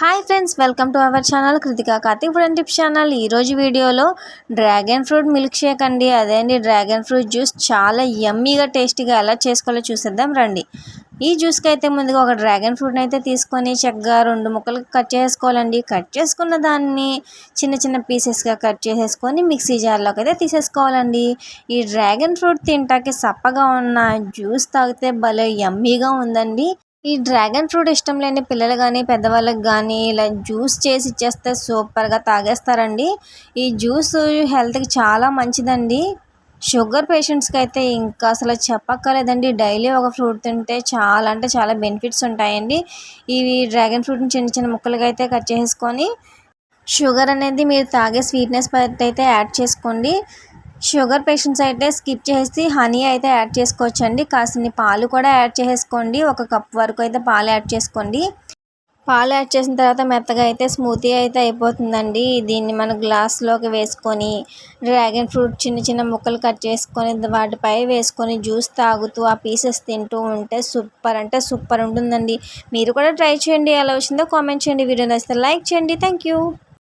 Hi friends welcome to our channel Kritika Karthik ఇప్పుడు tip tips channel ఈరోజు వీడియోలో dragon fruit milk shake అండి. అదే అండి డ్రాగన్ ఫ్రూట్ జ్యూస్ చాలా యమ్మీగా టేస్టీగా ఎలా చేసుకోవాలో చూసేద్దాం రండి. ఈ జ్యూస్కి అయితే ముందుగా ఒక డ్రాగన్ ఫ్రూట్ని అయితే తీసుకొని చక్కగా రెండు ముక్కలు కట్ చేసుకోవాలండి. కట్ చేసుకున్న దాన్ని చిన్న చిన్న పీసెస్గా కట్ చేసేసుకొని మిక్సీ జార్లోకి అయితే తీసేసుకోవాలండి. ఈ డ్రాగన్ ఫ్రూట్ తింటాకి సప్పగా ఉన్న జ్యూస్ తాగితే భలే యమ్మీగా ఉందండి. ఈ డ్రాగన్ ఫ్రూట్ ఇష్టం లేని పిల్లలు కానీ పెద్దవాళ్ళకి కానీ ఇలా జ్యూస్ చేసి ఇచ్చేస్తే సూపర్గా తాగేస్తారండి. ఈ జ్యూస్ హెల్త్కి చాలా మంచిదండి. షుగర్ పేషెంట్స్కి అయితే ఇంకా అసలు చెప్పక్కర్లేదండి. డైలీ ఒక ఫ్రూట్ తింటే చాలా అంటే చాలా బెనిఫిట్స్ ఉంటాయండి. ఇవి డ్రాగన్ ఫ్రూట్ని చిన్న చిన్న ముక్కలుగా అయితే కట్ చేసుకొని షుగర్ అనేది మీరు తాగే స్వీట్నెస్ బట్టి అయితే యాడ్ చేసుకోండి. షుగర్ పేషెంట్స్ అయితే స్కిప్ చేసి హనీ అయితే యాడ్ చేసుకోవచ్చండి. కాసిన్ని పాలు కూడా యాడ్ చేసుకోండి. ఒక కప్ వరకు అయితే పాలు యాడ్ చేసుకోండి. పాలు యాడ్ చేసిన తర్వాత మెత్తగా అయితే స్మూతీ అయితే అయిపోతుందండి. దీన్ని మనం గ్లాస్లోకి వేసుకొని డ్రాగన్ ఫ్రూట్ చిన్న చిన్న ముక్కలు కట్ చేసుకొని వాటిపై వేసుకొని జ్యూస్ తాగుతూ ఆ పీసెస్ తింటూ ఉంటే సూపర్ అంటే సూపర్ ఉంటుందండి. మీరు కూడా ట్రై చేయండి. ఎలా వచ్చిందో కామెంట్ చేయండి. వీడియో నచ్చితే లైక్ చేయండి. Thank you.